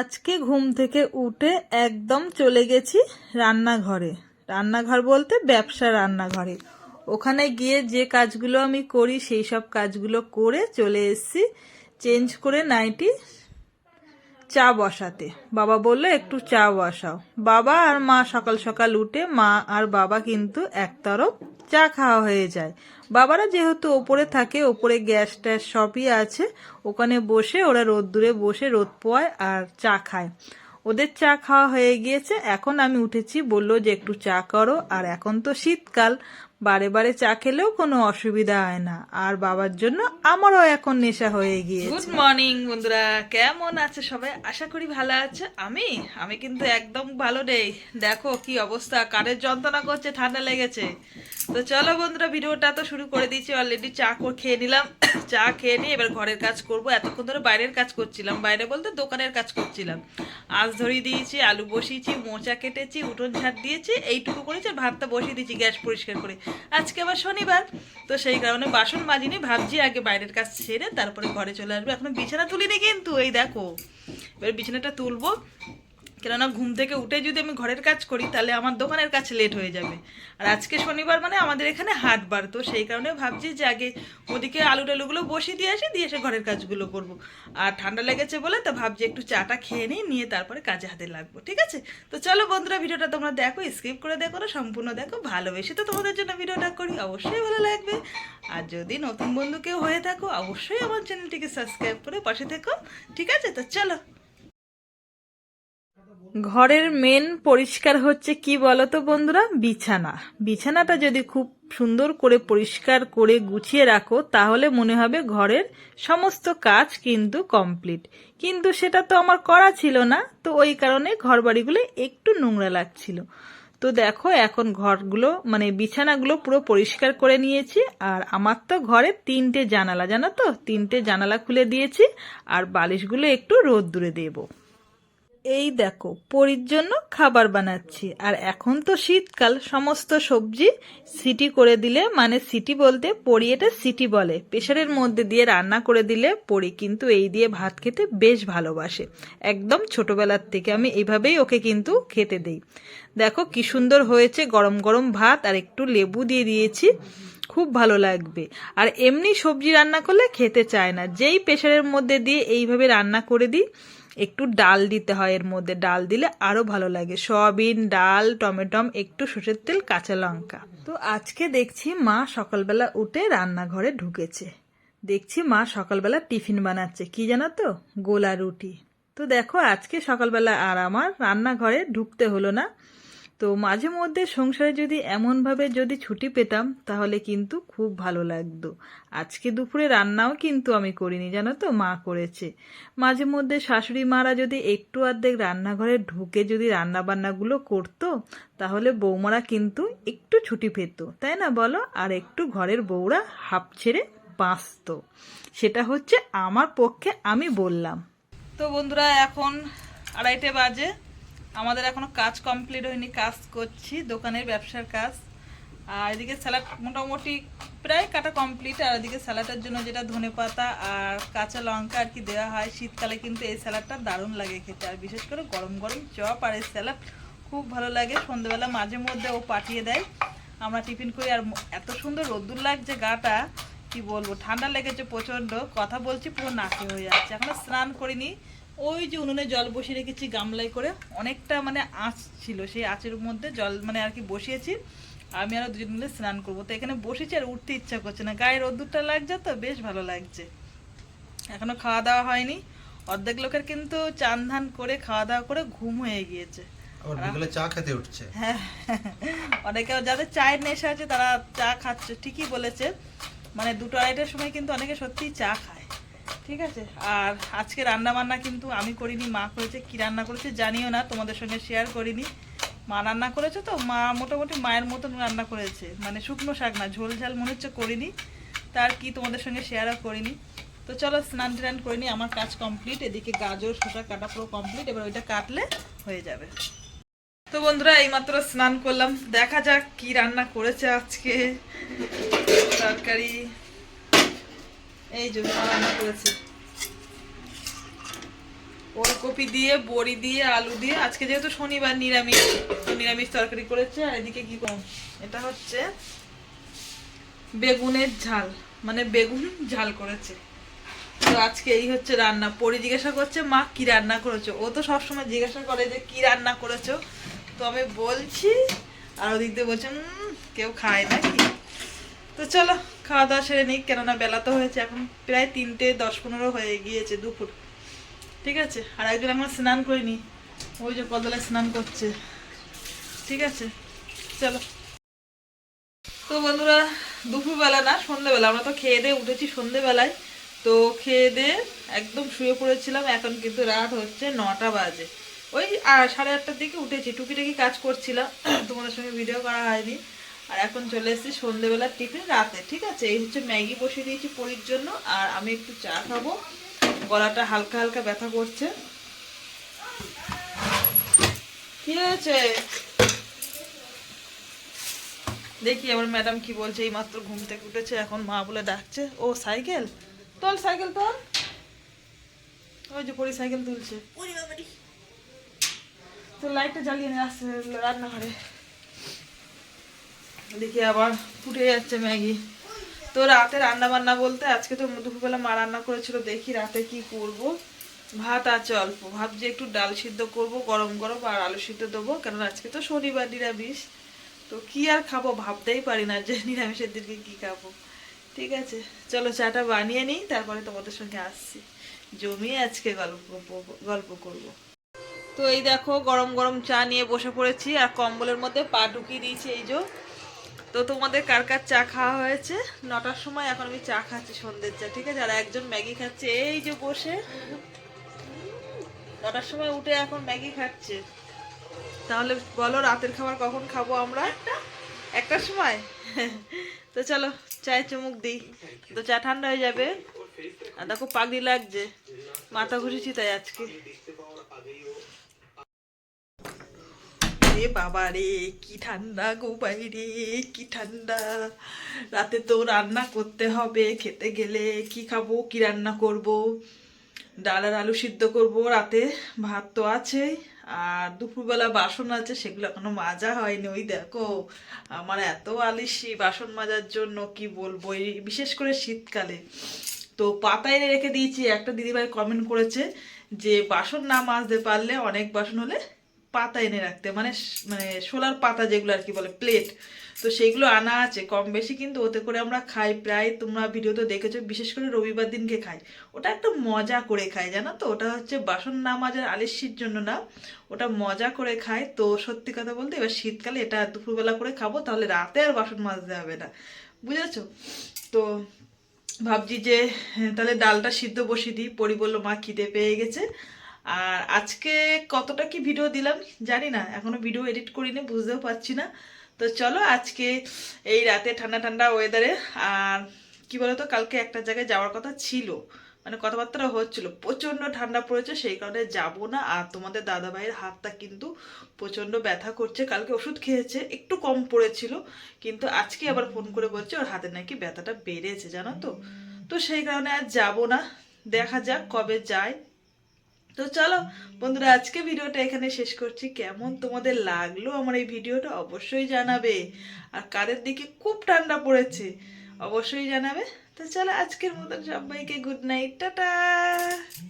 আজকে ঘুম থেকে উঠে একদম চলে গেছি রান্নাঘরে। রান্নাঘর বলতে ব্যবসা রান্নাঘরে। ওখানে গিয়ে যে কাজগুলো আমি করি, সেই সব কাজগুলো করে চলে এসেছি। চেঞ্জ করে নাইটি চা বসাতে। বাবা বলল, একটু চা বসাও। বাবা আর মা সকাল সকাল উঠে মা আর বাবা কিন্তু এক তরফ চা খাওয়া হয়ে যায়। বাবারা যেহেতু ওপরে থাকে, ওপরে গ্যাস ট্যাস সবই আছে, ওখানে বসে ওরা রোদ্দুরে বসে রোদ পোয়ায় আর চা খায়। ওদের চা খাওয়া হয়ে গিয়েছে। এখন আমি উঠেছি, বলল যে একটু চা করো। আর এখন তো শীতকাল বারে বারে চা খেলেও কোনো অসুবিধা হয় না। আর বাবার জন্য আমারও এখন নেশা হয়ে গিয়েছে। গুড মর্নিং বন্ধুরা। কেমন আছে সবাই? আশা করি ভালো আছে। আমি? আমি কিন্তু একদম ভালো নেই। দেখো কি অবস্থা। কারের যন্ত্রণা করছে, ঠান্ডা লেগেছে। তো চলো বন্ধুরা, ভিডিওটা তো শুরু করে দিয়েছি। অলরেডি চা খেয়ে নিলাম। চা খেয়ে নিয়ে এবার ঘরের কাজ করব। এতক্ষণ ধরে বাইরের কাজ করছিলাম। বাইরে বলতে দোকানের কাজ করছিলাম। আজ ধরিয়ে দিয়েছি, আলু বসিয়েছি, মোচা কেটেছি, উঠোন ঝাড় দিয়েছি, এইটুকু করেছি ভাতটা বসিয়ে দিয়েছি গ্যাস পরিষ্কার করে। আজকে আবার শনিবার, তো সেই কারণে বাসন মাজিনি, ভাবছি আগে বাইরের কাজ ছেড়ে তারপরে ঘরে চলে আসবে। এখনও বিছানা তুলিনি কিন্তু, এই দেখো। এবার বিছানাটা তুলবো। কেননা ঘুম থেকে উঠে যদি আমি ঘরের কাজ করি, তাহলে আমার দোকানের কাজ লেট হয়ে যাবে। আর আজকে শনিবার মানে আমাদের এখানে হাটবার তো সেই কারণে ভাবছি যে আগে ওদিকে আলু টালুগুলো বসিয়ে দিয়ে আসি, দিয়ে এসে ঘরের কাজগুলো করব। আর ঠান্ডা লেগেছে বলে তো ভাবছি একটু চাটা খেয়ে নিই, নিয়ে তারপরে কাজে হাতে লাগবো, ঠিক আছে? তো চলো বন্ধুরা, ভিডিওটা তোমরা দেখো স্কিপ করে দেখো না, সম্পূর্ণ দেখো, ভালোবেসে তো তোমাদের জন্য ভিডিওটা করি, অবশ্যই ভালো লাগবে। আর যদি নতুন বন্ধু কেউ হয়ে থাকো, অবশ্যই আমার চ্যানেলটিকে সাবস্ক্রাইব করে পাশে থেকো, ঠিক আছে? তো চলো। ঘরের মেন পরিষ্কার হচ্ছে কি বলতো বন্ধুরা? বিছানা। বিছানাটা যদি খুব সুন্দর করে পরিষ্কার করে গুছিয়ে রাখো, তাহলে মনে হবে ঘরের সমস্ত কাজ কিন্তু কমপ্লিট কিন্তু সেটা তো আমার করা ছিল না, তো ওই কারণে ঘর বাড়িগুলো একটু নোংরা লাগছিল। তো দেখো, এখন ঘরগুলো মানে বিছানাগুলো পুরো পরিষ্কার করে নিয়েছি, আর আমার তো ঘরে তিনটে জানালা, জানো তো? তিনটে জানালা খুলে দিয়েছি, আর বালিশগুলো একটু রোদ দূরে দেবো। এই দেখো, পরির জন্য খাবার বানাচ্ছি। আর এখন তো শীতকাল, সমস্ত সবজি সিটি করে দিলে মানে সিটি বলতে পরি এটা সিটি বলে। প্রেশারের মধ্যে দিয়ে রান্না করে দিলে পরি কিন্তু এই দিয়ে ভাত খেতে বেশ ভালোবাসে। একদম ছোটবেলার থেকে আমি এইভাবেই ওকে কিন্তু খেতে দেই। দেখো কি সুন্দর হয়েছে গরম গরম ভাত আর একটু লেবু দিয়ে দিয়েছি, খুব ভালো লাগবে। আর এমনি সবজি রান্না করলে খেতে চায় না। যেই প্রেশারের মধ্যে দিয়ে এইভাবে রান্না করে দিই একটু ডাল দিতে হয় এর মধ্যে। ডাল দিলে আরও ভালো লাগে। সয়াবিন, ডাল, টমেটম, একটু সর্ষের তেল, কাঁচা লঙ্কা। তো আজকে দেখছি মা সকালবেলা উঠে রান্নাঘরে ঢুকেছে। দেখছি মা সকালবেলা টিফিন বানাচ্ছে। কি জানো তো? গোলা রুটি। তো দেখো, আজকে সকালবেলা আর আমার রান্নাঘরে ঢুকতে হলো না। তো মাঝে মধ্যে সংসারে যদি এমনভাবে যদি ছুটি পেতাম, তাহলে কিন্তু খুব ভালো লাগতো। আজকে দুপুরে রান্নাও কিন্তু আমি করিনি, জানো তো? মা করেছে। মাঝে মধ্যে শাশুড়ি মারা যদি একটু অর্ধেক রান্নাঘরে ঢুকে যদি রান্না বান্নাগুলো করতো, তাহলে বৌমারা কিন্তু একটু ছুটি পেত, তাই না বলো? আর একটু ঘরের বউরা হাফ ছেড়ে বাঁচত। সেটা হচ্ছে আমার পক্ষে আমি বললাম। তো বন্ধুরা, এখন আড়াইটে বাজে। আমাদের এখনও কাজ কমপ্লিট হয়নি, কাজ করছি, দোকানের ব্যবসার কাজ। আর এদিকে স্যালাড মোটামুটি প্রায় কাটা কমপ্লিট, আর এদিকে স্যালাডের জন্য যেটা ধনে পাতা আর কাঁচা লঙ্কা আর কি দেওয়া হয়, শীতকালে কিন্তু এই স্যালাডটা দারুণ লাগে খেতে। আর বিশেষ করে গরম গরম চপ আর এই স্যালাড খুব ভালো লাগে। সন্ধ্যেবেলা মাঝে মধ্যে ও পাঠিয়ে দেয়। আমরা টিফিন করি, আর এত সুন্দর রোদ্দুর লাগছে গাটা, কি বলব, ঠান্ডা লেগেছে প্রচণ্ড। কথা বলছি, পুরো নাকে হয়ে যাচ্ছে। এখনও স্নান করিনি ওই যে উনুনে জল বসিয়ে রেখেছি গামলায় করে। অনেকটা মানে আঁচ ছিল সেই আঁচের মধ্যে জল মানে আর কি বসিয়েছি। আমি আরও দুজন মিলে স্নান করব। তো এখানে বসেছি আর উঠতে ইচ্ছা করছে না। গায়ে রোদ্দুরটা লাগছে তো বেশ ভালো লাগছে। এখনও খাওয়া দাওয়া হয়নি। অর্ধেক লোকের কিন্তু চান ধান করে খাওয়া দাওয়া করে ঘুম হয়ে গিয়েছে। চা খেতে উঠছে। হ্যাঁ। অনেকে যাদের চায়ের নেশা আছে তারা চা খাচ্ছে ঠিকই বলেছে। মানে দুটো আড়াইটার সময় কিন্তু অনেকে সত্যি চা খায়। ঠিক আছে? আর আজকে রান্না বান্না কিন্তু আমি করিনি, মা করেছে, কি রান্না করেছে জানিও না, তোমাদের সঙ্গে শেয়ার করিনি। মা রান্না করেছে তো? মা মোটামুটি মায়ের মতন রান্না করেছে। মানে শুকনো শাক না, ঝোল ঝাল মনে হচ্ছে করিনি, তার কি তোমাদের সঙ্গে শেয়ারও করিনি। তো চলো স্নান টান করিনি আমার কাজ কমপ্লিট এদিকে গাজর, শসা কাটা পুরো কমপ্লিট এবার ওইটা কাটলে হয়ে যাবে। তো বন্ধুরা, এইমাত্র স্নান করলাম, দেখা যাক কি রান্না করেছে আজকে। তরকারি এই যে রান্না করেছে। ওলকপি দিয়ে, বড়ি দিয়ে, আলু দিয়ে, আজকে যেহেতু শনিবার নিরামিষ নিরামিষ তরকারি করেছে, আর এদিকে কি করব? এটা হচ্ছে বেগুনের ঝাল মানে বেগুন ঝাল করেছে। তো আজকে এই হচ্ছে রান্না, পরি জিজ্ঞাসা করছে, মা, কি রান্না করেছ? ও তো সবসময় জিজ্ঞাসা করে যে, কি রান্না করেছ? তো আমি বলছি, আর ওদিক দিয়ে বলছে কেউ খায় না কি তো চলো, খাওয়া দাওয়া সেরে নিই কেননা বেলা তো হয়েছে এখন প্রায় তিনটে দশ পনেরো হয়ে গিয়েছে দুপুর। ঠিক আছে? আর একদিন এখন স্নান করিনি ওই যে কদলায় স্নান করছে। ঠিক আছে? চলো। তো বন্ধুরা, দুপুরবেলা না, সন্ধেবেলা। আমরা তো খেয়ে দিয়ে উঠেছি সন্ধেবেলায়। তো খেয়ে দিয়ে একদম শুয়ে পড়েছিলাম। এখন কিন্তু রাত হচ্ছে নটা বাজে। ওই সাড়ে আটটার দিকে উঠেছি। টুকিটাকি কাজ করছিলাম। তোমাদের সঙ্গে ভিডিও করা হয়নি। আর এখন চলে এসেছি সন্ধেবেলার টিফিন রাতে ঠিক আছে? এই হচ্ছে ম্যাগি বসিয়ে দিয়েছি পরির জন্য আর আমি একটু চা খাব। গলাটা হালকা হালকা ব্যথা করছে। কি হয়েছে? দেখি আমার ম্যাডাম কি বলছে এই মাত্র ঘুম থেকে উঠেছে এখন মা বলে ডাকছে। ও সাইকেল? তোল সাইকেল তোল। ওই যে পরি সাইকেল তুলছে। তো লাইটটা জ্বালিয়ে নিয়ে আসছে রান্নাঘরে। দেখি আবার ফুটে যাচ্ছে ম্যাগি। তো রাতে রান্না বান্না বলতে আজকে তো দুপুরবেলা মা রান্না করেছিল, দেখি রাতে কি করব। ভাত আছে অল্প, ভাবছি একটু ডাল সিদ্ধ করব, গরম গরম আর আলু সিদ্ধ দেবো কারণ আজকে তো শনিবার নিরামিষ। তো কি আর খাব ভাবতেই পারি না যে নিরামিষের দিনকে কি খাব। ঠিক আছে, চলো চাটা বানিয়ে নিই, তারপরে তোমাদের সঙ্গে আসছি। জমিয়ে আজকে গল্প গল্প করব। তো এই দেখো গরম গরম চা নিয়ে বসে পড়েছি, আর কম্বলের মধ্যে পা ঢুকিয়ে দিয়েছি, এই যে। তো তোমাদের কার কার চা খাওয়া হয়েছে? নটার সময় এখন আমি চা খাচ্ছি সন্ধ্যের চা, ঠিক আছে? আর একজন ম্যাগি খাচ্ছে, এই যে বসে। নটার সময় উঠে এখন ম্যাগি খাচ্ছে। তাহলে বলো, রাতের খাবার কখন খাব আমরা? একটার সময়? তো চলো, চায় চুমুক দিই। তো চা ঠান্ডা হয়ে যাবে। আর দেখো পাগড়ি লাগছে। মাথা ঘুরেছি তাই আজকে। রে বাবা রে, কি ঠান্ডা গো বাইরে কি ঠান্ডা। রাতে তো রান্না করতে হবে, খেতে গেলে কি খাব, কি রান্না করব? ডাল আর আলু সিদ্ধ করব, রাতে ভাত তো আছেই। আর দুপুরবেলা বাসন আছে, সেগুলো এখনও মাজা হয়নি, ওই দেখো। আমার এত আলিসি বাসন মাজার জন্য, কি বলব? এই বিশেষ করে শীতকালে। তো পাতায় রেখে দিয়েছি, একটা দিদিভাই কমেন্ট করেছে যে, বাসন না মাজতে পারলে অনেক বাসন হলে পাতা এনে রাখতে মানে মানে শোলার পাতা যেগুলো আর কি বলে প্লেট তো সেইগুলো আনা আছে। কম বেশি কিন্তু ওতে করে আমরা খাই। প্রায় তোমরা ভিডিওতে দেখেছ বিশেষ করে রবিবার দিনকে খাই। ওটা একটু মজা করে খাই জানো তো? ওটা হচ্ছে বাসন না মাজার আলিস্যির জন্য না ওটা মজা করে খাই। তো সত্যি কথা বলতে এবার শীতকালে এটা দুপুরবেলা করে খাব তাহলে রাতে আর বাসন মাজতে হবে না। বুঝেছ? তো ভাবছি যে হ্যাঁ, তাহলে ডালটা সিদ্ধ বসিয়ে দিই। পরি বলল মা খিদে পেয়ে গেছে। আর আজকে কতটা কি ভিডিও দিলাম জানি না, এখনও ভিডিও এডিট করিনি, বুঝতেও পারছি না। তো চলো আজকে এই রাতে ঠান্ডা ঠান্ডা ওয়েদারে আর কি বলতো, কালকে একটা জায়গায় যাওয়ার কথা ছিল। মানে কথাবার্তা হচ্ছিল, প্রচণ্ড ঠান্ডা পড়েছে, সেই কারণে যাব না। আর তোমাদের দাদা ভাইয়ের হাতটা কিন্তু প্রচণ্ড ব্যথা করছে, কালকে ওষুধ খেয়েছে, একটু কম পড়েছিল, কিন্তু আজকে আবার ফোন করে বলছে, ওর হাতে নাকি ব্যথাটা বেড়েছে, জানো তো। তো সেই কারণে আর যাব না, দেখা যাক কবে যায়। তো চলো, বন্ধুরা, আজকে ভিডিওটা এখানে শেষ করছি। কেমন তোমাদের লাগল আমার এই ভিডিওটা অবশ্যই জানাবে। আর কারের দিকে খুব ঠান্ডা পড়েছে, অবশ্যই জানাবে। তো চলো, আজকের মতন সবাইকে গুড নাইট টাটা।